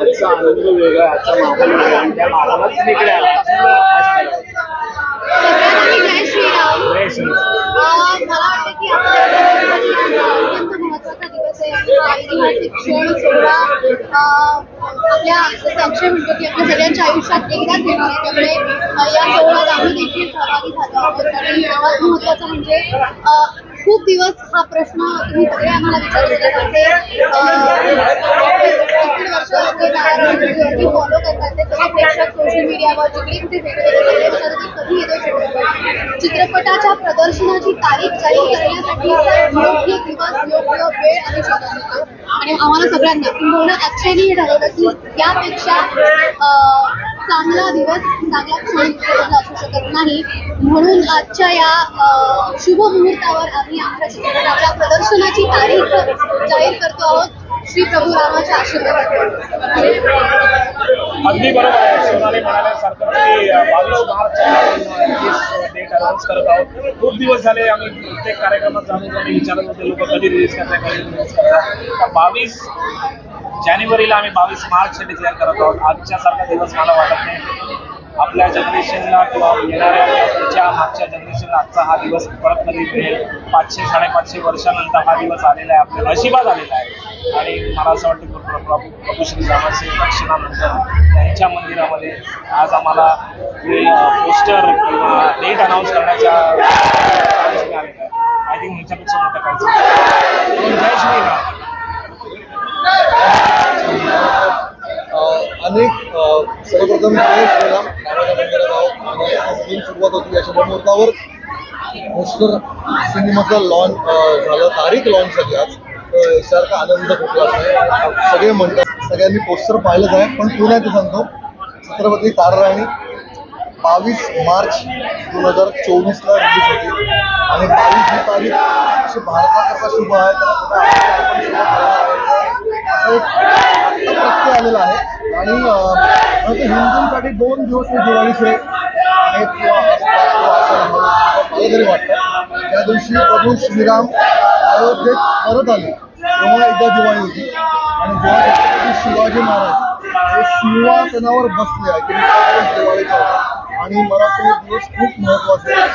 आजचा आनंद वेगळा आजचा माहोल वेगळा आणि त्या माहोलात तुम्ही आला जय श्रीराम जय मला वाटतं की महत्त्वाचा दिवस आहे आणि सोहळा म्हणतो की आपल्या सगळ्यांच्या आयुष्यात एकदाच येणार आहे त्यामुळे या सोहळ्यात आम्ही देखील सहभागी झालो आहोत आणि सर्वात महत्वाचं म्हणजे खूप दिवस हा प्रश्न तुम्ही सगळे आम्हाला विचारत होते फॉलो करतात ते प्रेक्षक सोशल मीडियावर जिकडे कुठे कधी येतो चित्रपटाच्या प्रदर्शनाची तारीख जाहीर करण्यासाठी योग्य दिवस योग्य वेळ आणि शोधा होतो आणि आम्हाला सगळ्यांना किंबहुना ऍक्च्युअली हे ठरवलं की यापेक्षा चांगला दिवस चांगला क्षण असू शकत नाही. म्हणून आजच्या या शुभ मुहूर्तावर आम्ही आमच्या चित्रपटाच्या प्रदर्शनाची तारीख जाहीर करतो आहोत. श्री प्रभू रामाच्या आशीर्वादातून अगदी बरोबर आहे. शिवराने म्हणाल्यासारखं की बावीस मार्च डेट अनाऊन्स करत आहोत. खूप दिवस झाले आम्ही प्रत्येक कार्यक्रमात जाणून जाणून विचारत होते लोक कधी रिलीज करतात कधी रिलीज करतात बावीस जानेवारीला आम्ही बावीस मार्च डिक्लेअर करत आहोत. आजच्या सारखा दिवस मला वाटत नाही. आपल्या जनरेशनला किंवा येणाऱ्या पुढच्या मागच्या जनरेशनला आजचा हा दिवस परत कधी मिळेल? पाचशे साडेपाचशे वर्षानंतर हा दिवस आलेला आहे आपल्या नशिबात आलेला आहे. आणि मला असं वाटतं की प्रभू श्री रामाचे दक्षिणानंतर त्यांच्या मंदिरामध्ये आज आम्हाला पोस्टर किंवा डेट अनाऊन्स करण्याच्या आहे. आय थिंक ह्याच्यापेक्षा मोठं काहीच नाही. म्हणून जय श्रीराम अनेक सर्वप्रथम जय श्रीराम रामाच्या मंदिरात आहोत आणि आज दिन सुरुवात होती या शुभमुहूर्तावर पोस्टर सिनेमाचं लॉन्च झालं तारीख लॉन्च झाली आज. सारखा आनंद कुठलाच नाही सगळे म्हणतात सगळ्यांनी पोस्टर पाहिलंच आहे पण पुन्हा ते सांगतो. छत्रपती ताराराणी बावीस मार्च दोन हजार चोवीसला रिलीज होती. आणि बावीस ही तारीख अशी भारताकरता शुभ आहे. तर प्रत्यय आलेला आहे. आणि हिंदूंसाठी दोन दिवस हे दिवाळीचे आहेत किंवा असतात किंवा असं तरी वाटतं. त्या दिवशी प्रभू श्रीराम अयोध्येत परत आले. तेव्हा एकदा दिवाळी होती. आणि जेव्हा छत्रपती शिवाजी महाराज हे सिंहासनावर बसले आहे दिवाळीचा आणि मला तो दिवस खूप महत्त्वाचा आहे.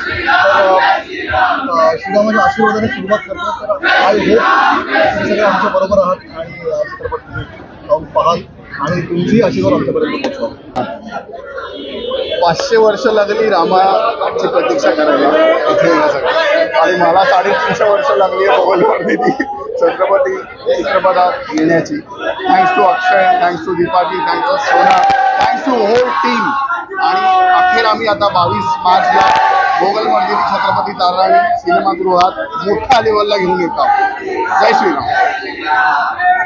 तर श्रीरामाच्या आशीर्वादाने सुरुवात करतो. तर आय होप तुम्ही सगळे आमच्या बरोबर आहात आणि चित्रपट तुम्ही पाहाल. आणि तुमची आशीर्वाद आमच्यापर्यंत पाचशे वर्ष लागली रामाची प्रतीक्षा करायला इथे येण्यासाठी. आणि मला साडेतीनशे वर्ष लागली आहे ती छत्रपती चित्रपटात येण्याची. Thanks to Akshay thanks to Deepaji thanks to Sona thanks to whole team आणि अखेर आम्ही आता बावीस मार्चला गोगल मंदिर छत्रपती ताराणी सिनेमागृहात मोठ्या लेवलला घेऊन येत आहोत. जय श्रीराम.